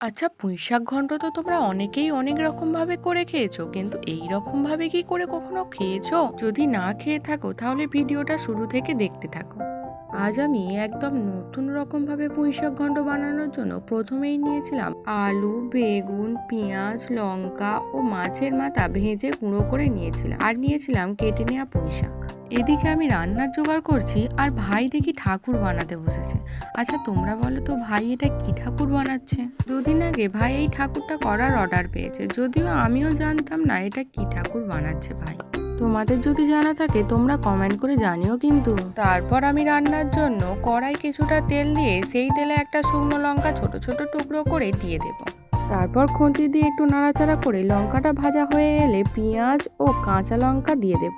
আচ্ছা পুঁইশাক ঘন্ট তো তোমরা অনেকেই অনেক রকমভাবে করে খেয়েছো, কিন্তু এই রকমভাবে কি করে কখনো খেয়েছো? যদি না খেয়ে থাকো, তাহলে ভিডিওটা শুরু থেকে দেখতে থাকো। আজ আমি একদম নতুন রকমভাবে পুঁইশাক ঘন্ট বানানোর জন্য প্রথমেই নিয়েছিলাম আলু, বেগুন, পেঁয়াজ, লঙ্কা ও মাছের মাথা ভেজে গুঁড়ো করে নিয়েছিলাম। আর নিয়েছিলাম কেটে নেওয়া পুঁইশাক। এদিকে আমি রান্নার জোগাড় করছি আর ভাই দেখি ঠাকুর বানাতে বসেছে। আচ্ছা তোমরা বলো তো ভাই এটা কি ঠাকুর বানাচ্ছে? দুদিন আগে ভাই এই ঠাকুরটা করার অর্ডার পেয়েছে। যদিও আমিও জানতাম না এটা কি ঠাকুর বানাচ্ছে ভাই। তোমাদের যদি জানা থাকে, তোমরা কমেন্ট করে জানিও কিন্তু। তারপর আমি রান্নার জন্য কড়াই কিছুটা তেল দিয়ে সেই তেলে একটা শুকনো লঙ্কা ছোট ছোট টুকরো করে দিয়ে দেব। তারপর খুন্তি দিয়ে একটু নাড়াচাড়া করে লঙ্কাটা ভাজা হয়ে এলে পেঁয়াজ ও কাঁচা লঙ্কা দিয়ে দেব।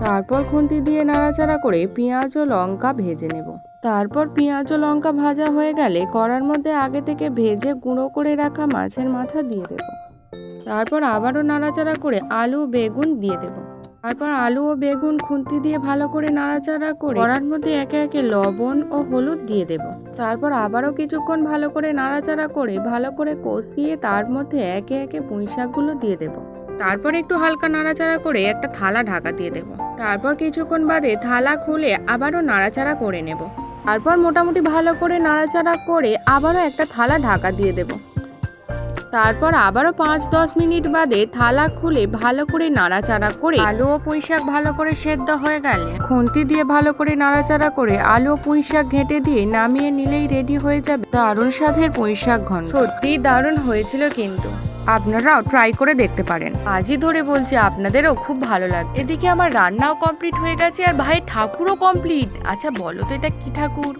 তারপর খুন্তি দিয়ে নাড়াচাড়া করে পেঁয়াজ ও লঙ্কা ভেজে নেব। তারপর পেঁয়াজ ও লঙ্কা ভাজা হয়ে গেলে কড়ার মধ্যে আগে থেকে ভেজে গুঁড়ো করে রাখা মাছের মাথা দিয়ে দেব। তারপর আবারও নাড়াচাড়া করে আলু বেগুন দিয়ে দেব। তারপর আলু ও বেগুন খুন্তি দিয়ে ভালো করে নাড়াচাড়া করে কড়ার মধ্যে একে একে লবণ ও হলুদ দিয়ে দেব। তারপর আবারও কিছুক্ষণ ভালো করে নাড়াচাড়া করে ভালো করে কষিয়ে তার মধ্যে একে একে পুঁই শাকগুলো দিয়ে দেব। তারপর একটু হালকা নাড়াচাড়া করে একটা থালা ঢাকা দিয়ে দেব। তারপর কিছুক্ষণ বাদে থালা খুলে আবারও নাড়াচাড়া করে নেব। তারপর মোটামুটি ভালো করে নাড়াচাড়া করে আবারও একটা থালা ঢাকা দিয়ে দেব। তারপর আবারও পাঁচ দশ মিনিট বাদে থালা খুলে ভালো করে নাড়াচাড়া করে আলু ও পুঁই শাক ভালো করে সেদ্ধ হয়ে গেলে খুন্তি দিয়ে ভালো করে নাড়াচাড়া করে আলু ও পুঁই শাক ঘেঁটে দিয়ে নামিয়ে নিলেই রেডি হয়ে যাবে। দারুণ স্বাদের পুঁই শাক ঘন সত্যিই দারুণ হয়েছিল কিন্তু। আপনারাও ট্রাই করে দেখতে পারেন। আজই ধরে বলছি, আপনাদেরও খুব ভালো লাগবে। এদিকে আমার রান্নাও কমপ্লিট হয়ে গেছে আর ভাই ঠাকুরও কমপ্লিট আচ্ছা বলো তো এটা কি ঠাকুর?